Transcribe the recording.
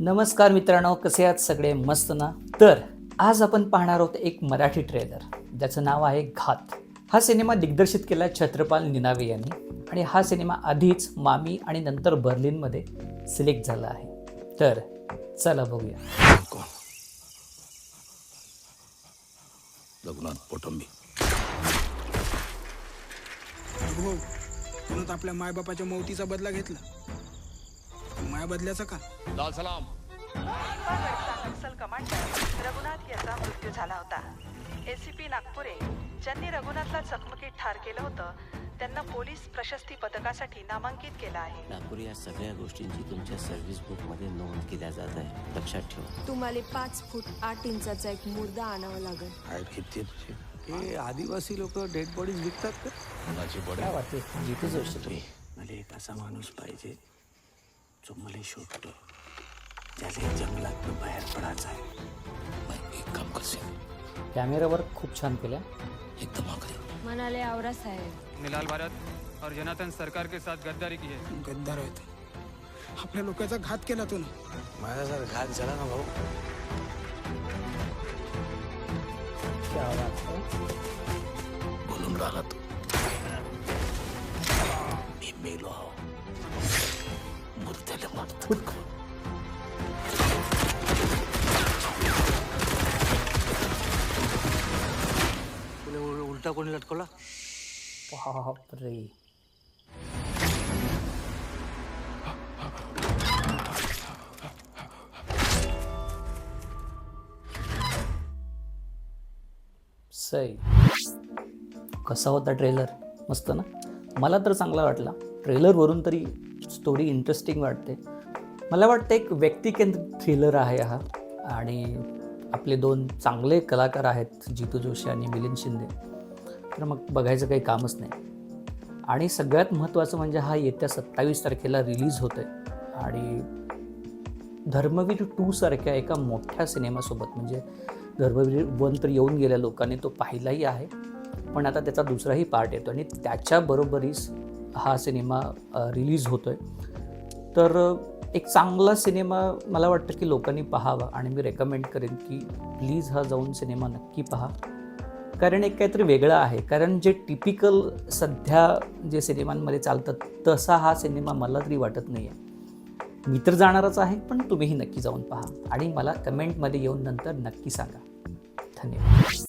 नमस्कार मित्रांनो कसे आहात सगळे? मस्त ना? तर आज आपण पाहणार आहोत एक मराठी ट्रेलर ज्याचं नाव आहे घात. हा सिनेमा दिग्दर्शित केला छत्रपाल निनावे यांनी. आणि हा सिनेमा आधीच मामी आणि नंतर बर्लिनमध्ये सिलेक्ट झाला आहे. तर चला बघूया. म्हणून आपल्या मायबापाच्या मौतीचा बदला घेतला. माय बदल्याचा का? लाल सलाम. नक्सल कमांडर रघुनाथ याचा मृत्यू झाला होता. एसीपी नागपुरे ज्यांनी रघुनाथला चकमकीत ठार केलं होतं त्यांना पोलीस प्रशस्ती पदकासाठी नामांकित केलं आहे. नागपूर या सगळ्या गोष्टींची तुमच्या सर्व्हिस बुकमध्ये नोंद केल्या जात आहे. लक्षात ठेवा. तुम्हाला पाच फूट आठ इंचाचा एक मुर्दा आणावा लागेल. आहेत किती हे आदिवासी लोक डेड बॉडीज विकतात का? काय बडे वाटते जितू जोशी मला एक असा माणूस पाहिजे. जो मला शोधतो. ज्याला जंगलात बाहेर पडायचा आहे. मैं एक काम करसे कॅमेरावर खूप छान केल्या. एकदम आखरी म्हणाले आवरा साहेब. मिलाल भारत और जनातन सरकार के साथ गद्दारी की है. गद्दार होते. आपल्या लोकांचा घात केला तो ना. माझा जर घात झाला ना भाऊ? बोलून राहिला तू. मी मेलो आहो. उलटा कोणी लटकवला? बापरे. सई कसा होता ट्रेलर मस्त ना? मला तर चांगला वाटला. ट्रेलरवरून तरी स्टोरी इंटरेस्टिंग वाटते. मला वाटतं एक व्यक्तिकेंद्रित थ्रिलर आहे हा. आणि आपले दोन चांगले कलाकार आहेत जितू जोशी आणि मिलिंद शिंदे. तर मग बघायचं काही कामच नाही. आणि सगळ्यात महत्त्वाचं म्हणजे हा येत्या सत्तावीस तारखेला रिलीज होतो आहे आणि धर्मवीर टू सारख्या एका मोठ्या सिनेमासोबत म्हणजे धर्मवीर वन तर येऊन गेल्या लोकांनी तो पाहिलाही आहे. पण आता त्याचा दुसराही पार्ट येतो आणि त्याच्याबरोबरीस हा सिनेमा रिलीज होतो आहे तर एक चांगला सिनेमा मला वाटतं की लोकांनी पाहावा आणि मी रेकमेंड करेन की प्लीज हा जाऊन सिनेमा नक्की पहा. कारण एक काहीतरी वेगळं आहे. कारण जे टिपिकल सध्या जे सिनेमांमध्ये चालतं तसा हा सिनेमा मला तरी वाटत नाही आहे मी तर जाणारच आहे पण तुम्हीही नक्की जाऊन पहा आणि मला कमेंटमध्ये येऊन नंतर नक्की सांगा. धन्यवाद.